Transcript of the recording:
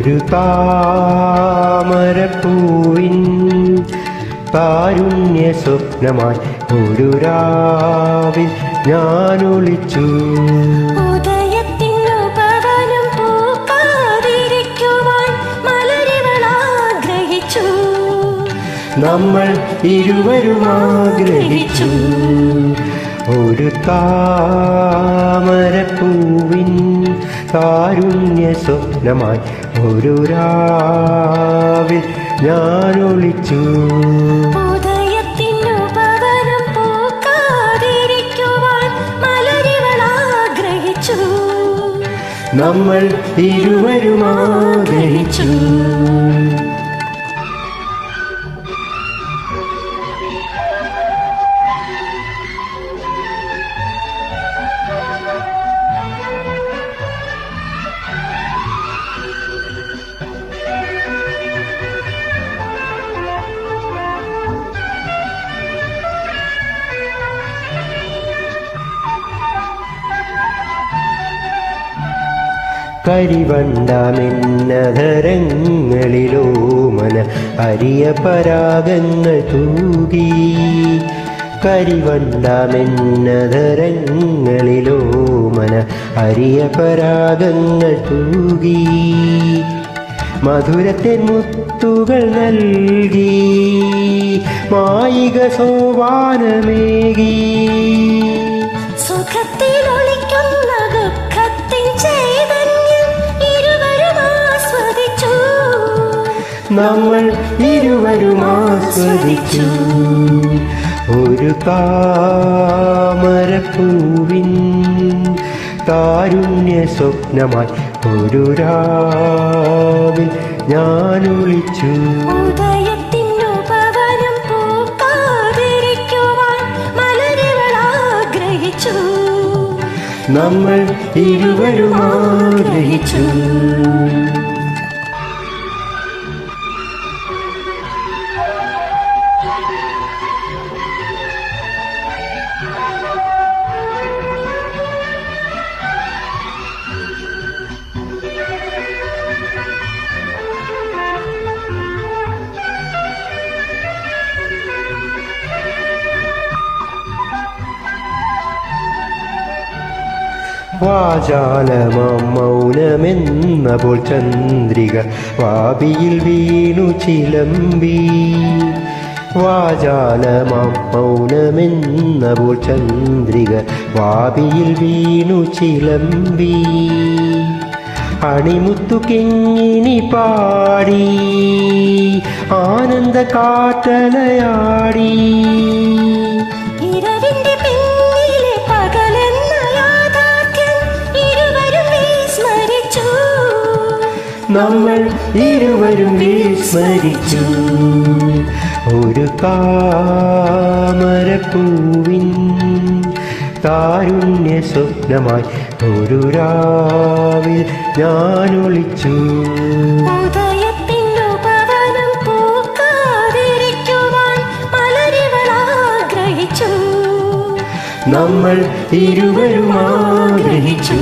ഒരു താമരപ്പൂവിൻ താരുണ്യ സ്വപ്നമായി ഒരു രാവിൽ ഞാൻ ഒളിച്ചു നമ്മൾ ഇരുവരും ആഗ്രഹിച്ചു. ഒരു താമരപ്പൂവിൻ താരുണ്യ സ്വപ്നമായി ഒരു രാവിൽ ഞാൻ ഒളിച്ചു നമ്മൾ ഇരുവരും ആഗ്രഹിച്ചു കരിവണ്ടമെന്നധരങ്ങളിലോ മന അരിയ പരാഗങ്ങൾ തൂകി. കരിവണ്ടമെന്നധരങ്ങളിലോ മന അരിയ പരാഗങ്ങൾ തൂകി. മധുരത്തെ മുത്തുകൾ നൽകി. മായിക സോപാനമേകി. നമ്മൾ ഇരുവരും ആസ്വദിച്ചു. ഒരു താമരപ്പൂവിൻ താരുണ്യ സ്വപ്നമായി ഒരു രാവിൽ ഞാൻ മലരിവൾ നമ്മൾ ഇരുവരും ആഗ്രഹിച്ചു. വാചാലമാം മൗനമെന്നപ്പോൾ ചന്ദ്രിക വാപിയിൽ വീണു ചിലമ്പി വാചാലമാം മൗനമെന്നപ്പോൾ ചന്ദ്രിക വാപിയിൽ വീണു ചിലമ്പി അണിമുത്തു കിങ്ങിനി പാടി ആനന്ദ കാട്ടലയാടി നമ്മൾ ഇരുവരും വിസ്മരിച്ചു. ഒരു താമരപ്പൂവിൻ താരുണ്യ സ്വപ്നമായി ഒരു രാവിൽ ഞാൻ ഒളിച്ചു. നമ്മൾ ഇരുവരും ആഗ്രഹിച്ചു.